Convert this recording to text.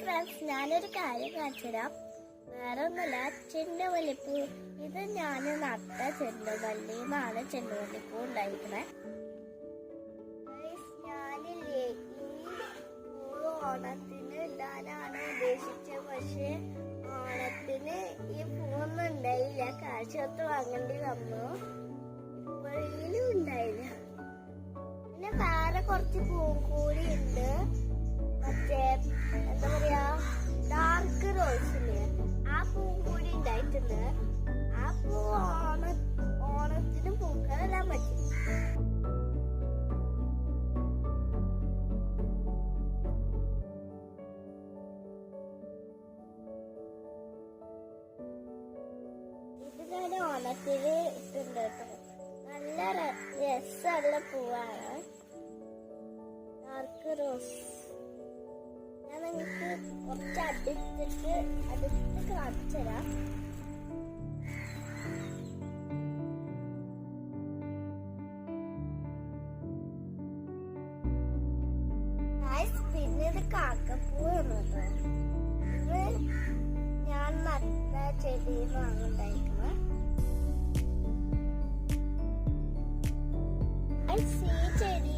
Friends ഞാനൊരു കാര്യം കാണിച്ചുതരാം. വേറെ ഒന്നുമില്ല ഇത് ഞാൻ നട്ട ചെണ്ടുമല്ലിന്നാണ് ചെണ്ടുമല്ലിപ്പൂ ഉണ്ടായിരിക്കുന്നത് ഞാനില്ലേ ഈ ഓണത്തിന് ഇടാനാണ് ഉദ്ദേശിച്ചത്. പക്ഷെ ഓണത്തിന് ഈ പൂവൊന്നും ഉണ്ടായില്ല. കാഴ്ചത്ത് വാങ്ങേണ്ടി വന്നു. ഇപ്പോഴേലും ഉണ്ടായില്ല. പിന്നെ വേറെ കുറച്ച് ഉണ്ടായിട്ടുണ്ട് ആ പൂ ഓണ ഓണത്തിന് പൂക്കളെല്ലാം പറ്റും. ഇട്ടുണ്ട് കേട്ടോ. നല്ല രസമുള്ള പൂവാണ്. Dark rose. ഞാൻ നിങ്ങൾക്ക് കുറച്ച് അടുത്തിട്ട് അടുത്ത് കാണിച്ചു തരാം പിന്നെ ഇത് കാക്കപ്പൂ എന്നത് ഇത് ഞാൻ നല്ല ചെടിയിൽ നിന്നാണ് ചെടി.